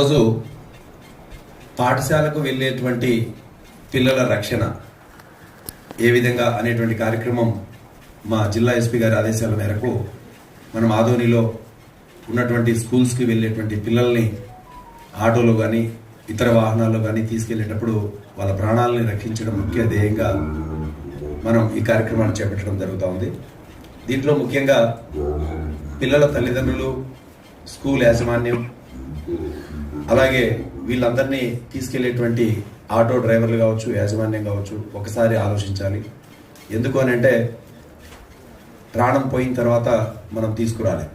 రోజు పాఠశాలకు వెళ్ళేటువంటి పిల్లల రక్షణ ఏ విధంగా అనేటువంటి కార్యక్రమం మా జిల్లా ఎస్పీ గారి ఆదేశాల మేరకు మనం ఆదోనిలో ఉన్నటువంటి స్కూల్స్కి వెళ్ళేటువంటి పిల్లల్ని ఆటోలో కానీ ఇతర వాహనాల్లో కానీ తీసుకెళ్ళేటప్పుడు వాళ్ళ ప్రాణాలని రక్షించడం ముఖ్య ధ్యేయంగా మనం ఈ కార్యక్రమాన్ని చేపట్టడం జరుగుతూ ఉంది. దీంట్లో ముఖ్యంగా పిల్లల తల్లిదండ్రులు స్కూల్ యాజమాన్యం అలాగే వీళ్ళందరినీ తీసుకెళ్ళేటువంటి ఆటో డ్రైవర్లు కావచ్చు యాజమాన్యం కావచ్చు ఒకసారి ఆలోచించాలి. ఎందుకు అని అంటే ప్రాణం పోయిన తర్వాత మనం తీసుకురాలి.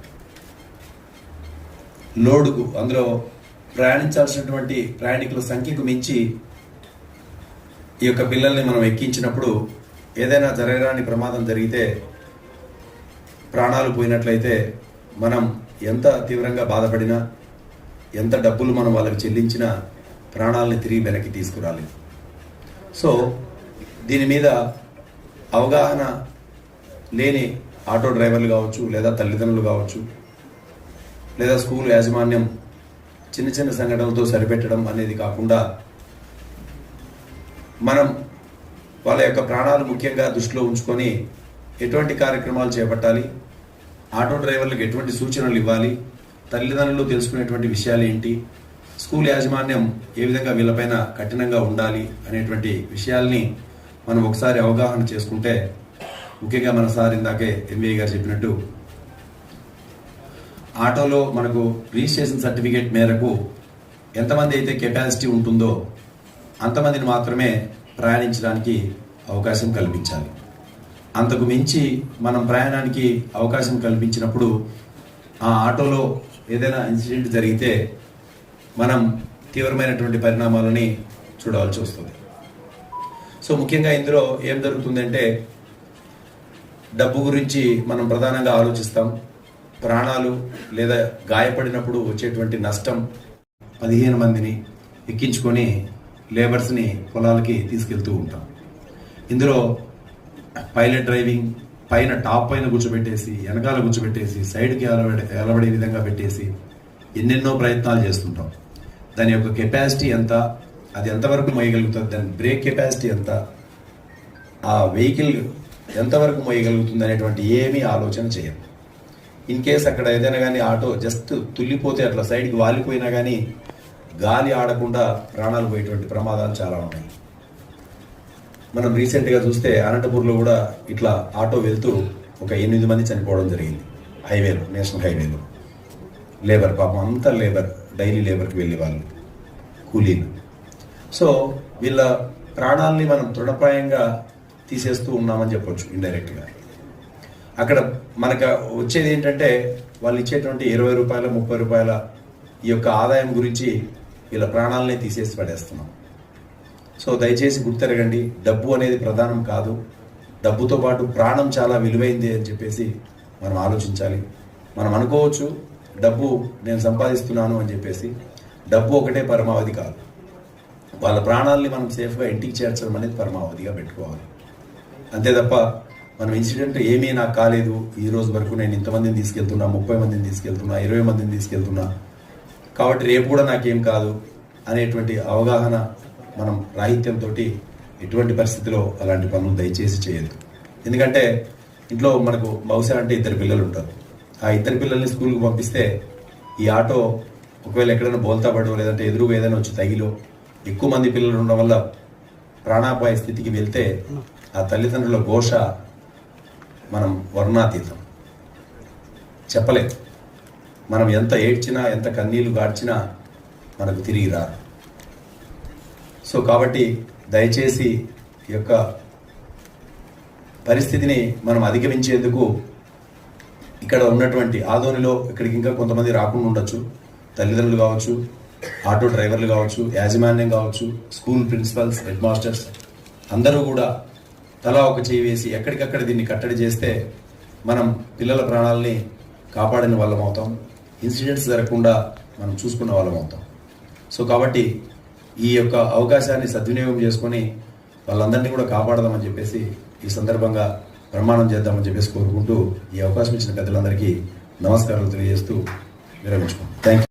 లోడుకు అందులో ప్రయాణించాల్సినటువంటి ప్రయాణికుల సంఖ్యకు మించి ఈ యొక్క పిల్లల్ని మనం ఎక్కించినప్పుడు ఏదైనా జరగరాని ప్రమాదం జరిగితే ప్రాణాలు పోయినట్లయితే మనం ఎంత తీవ్రంగా బాధపడినా ఎంత డబ్బులు మనం వాళ్ళకి చెల్లించినా ప్రాణాలని తిరిగి వెనక్కి తీసుకురాలి సో దీని మీద అవగాహన లేని ఆటో డ్రైవర్లు కావచ్చు లేదా తల్లిదండ్రులు కావచ్చు లేదా స్కూల్ యాజమాన్యం చిన్న చిన్న సంఘటనలతో సరిపెట్టడం అనేది కాకుండా మనం వాళ్ళ యొక్క ప్రాణాలు ముఖ్యంగా దృష్టిలో ఉంచుకొని ఎటువంటి కార్యక్రమాలు చేపట్టాలి ఆటో డ్రైవర్లకు ఎటువంటి సూచనలు ఇవ్వాలి తల్లిదండ్రులు తెలుసుకునేటువంటి విషయాలు ఏంటి స్కూల్ యాజమాన్యం ఏ విధంగా వీళ్ళపైన కఠినంగా ఉండాలి అనేటువంటి విషయాల్ని మనం ఒకసారి అవగాహన చేసుకుంటే ముఖ్యంగా మన సార్ ఇందాకే ఎంబీఏ గారు చెప్పినట్టు ఆటోలో మనకు రిజిస్ట్రేషన్ సర్టిఫికేట్ మేరకు ఎంతమంది అయితే కెపాసిటీ ఉంటుందో అంతమందిని మాత్రమే ప్రయాణించడానికి అవకాశం కల్పించాలి. అంతకు మించి మనం ప్రయాణానికి అవకాశం కల్పించినప్పుడు ఆ ఆటోలో ఏదైనా ఇన్సిడెంట్ జరిగితే మనం తీవ్రమైనటువంటి పరిణామాలని చూడవలసి వస్తుంది. సో ముఖ్యంగా ఇందులో ఏం జరుగుతుందంటే డబ్బు గురించి మనం ప్రధానంగా ఆలోచిస్తాం. ప్రాణాలు లేదా గాయపడినప్పుడు వచ్చేటువంటి నష్టం పదిహేను మందిని ఎక్కించుకొని లేబర్స్ని పొలాలకి తీసుకెళ్తూ ఉంటాం. ఇందులో పైలట్ డ్రైవింగ్ పైన టాప్ పైన కూర్చోబెట్టేసి వెనకాల కూర్చోబెట్టేసి సైడ్కి ఎలబడే ఎలబడే విధంగా పెట్టేసి ఎన్నెన్నో ప్రయత్నాలు చేస్తుంటాం. దాని యొక్క కెపాసిటీ ఎంత అది ఎంతవరకు మోయగలుగుతుంది దాని బ్రేక్ కెపాసిటీ ఎంత ఆ వెహికల్ ఎంతవరకు మోయగలుగుతుంది అనేటువంటి ఏమీ ఆలోచన చేయం ఇన్ కేస్ అక్కడ ఏదైనా కానీ ఆటో జస్ట్ తుల్లిపోతే అట్లా సైడ్కి వాలిపోయినా కానీ గాలి ఆడకుండా ప్రాణాలు పోయేటువంటి ప్రమాదాలు చాలా ఉన్నాయి. మనం రీసెంట్గా చూస్తే అనంతపూర్లో కూడా ఇట్లా ఆటో వెళ్తూ ఒక ఎనిమిది మంది చనిపోవడం జరిగింది. హైవేలో నేషనల్ హైవేలో. లేబర్ పాపం అంతా లేబర్ డైలీ లేబర్కి వెళ్ళే వాళ్ళు కూలీలు. సో వీళ్ళ ప్రాణాలని మనం తృణప్రాయంగా తీసేస్తూ ఉన్నామని చెప్పొచ్చు ఇండైరెక్ట్గా అక్కడ మనకు వచ్చేది ఏంటంటే వాళ్ళు ఇచ్చేటువంటి ఇరవై రూపాయల ముప్పై రూపాయల ఈ యొక్క ఆదాయం గురించి వీళ్ళ ప్రాణాలనే తీసేసి పడేస్తున్నాం. సో దయచేసి గుర్తెరగండి డబ్బు అనేది ప్రధానం కాదు. డబ్బుతో పాటు ప్రాణం చాలా విలువైంది అని చెప్పేసి మనం ఆలోచించాలి. మనం అనుకోవచ్చు డబ్బు నేను సంపాదిస్తున్నాను అని చెప్పేసి డబ్బు ఒకటే పరమావధి కాదు. వాళ్ళ ప్రాణాలని మనం సేఫ్గా ఇంటికి చేర్చడం అనేది పరమావధిగా పెట్టుకోవాలి. అంతే తప్ప మనం ఇన్సిడెంట్ ఏమీ నాకు కాలేదు. ఈ రోజు వరకు నేను ఇంతమందిని తీసుకెళ్తున్నా ముప్పై మందిని తీసుకెళ్తున్నా ఇరవై మందిని తీసుకెళ్తున్నా. కాబట్టి రేపు కూడా నాకేం కాదు అనేటువంటి అవగాహన మనం రాహిత్యంతో ఎటువంటి పరిస్థితిలో అలాంటి పనులు దయచేసి చేయదు ఎందుకంటే ఇంట్లో మనకు బహుశా అంటే ఇద్దరు పిల్లలు ఉంటారు. ఆ ఇద్దరు పిల్లల్ని స్కూల్కి పంపిస్తే ఈ ఆటో ఒకవేళ ఎక్కడైనా బోల్తా పడో లేదంటే ఎదురు ఏదైనా వచ్చి తగిలో ఎక్కువ మంది పిల్లలు ఉండడం వల్ల ప్రాణాపాయ స్థితికి వెళ్తే ఆ తల్లిదండ్రుల ఘోష మనం వర్ణాతీతం. చెప్పలేదు మనం ఎంత ఏడ్చినా ఎంత కన్నీళ్ళు గాడ్చినా మనకు తిరిగి రారు సో కాబట్టి దయచేసి ఈ యొక్క పరిస్థితిని మనం అధిగమించేందుకు ఇక్కడ ఉన్నటువంటి ఆదోనిలో ఇక్కడికి ఇంకా కొంతమంది రాకుండా ఉండొచ్చు. తల్లిదండ్రులు కావచ్చు ఆటో డ్రైవర్లు కావచ్చు యాజమాన్యం కావచ్చు స్కూల్ ప్రిన్సిపల్స్ హెడ్ మాస్టర్స్ అందరూ కూడా తలా ఒక చేయి వేసి ఎక్కడికక్కడ దీన్ని కట్టడి చేస్తే మనం పిల్లల ప్రాణాలని కాపాడిన వాళ్ళం అవుతాం. ఇన్సిడెంట్స్ జరగకుండా మనం చూసుకున్న వాళ్ళం అవుతాం. సో కాబట్టి ఈ యొక్క అవకాశాన్ని సద్వినియోగం చేసుకొని వాళ్ళందరినీ కూడా కాపాడదామని చెప్పేసి ఈ సందర్భంగా ప్రమాణం చేద్దామని చెప్పేసి కోరుకుంటూ ఈ అవకాశం ఇచ్చిన పెద్దలందరికీ నమస్కారాలు తెలియజేస్తూ విరమించుకుంటాం థ్యాంక్ యూ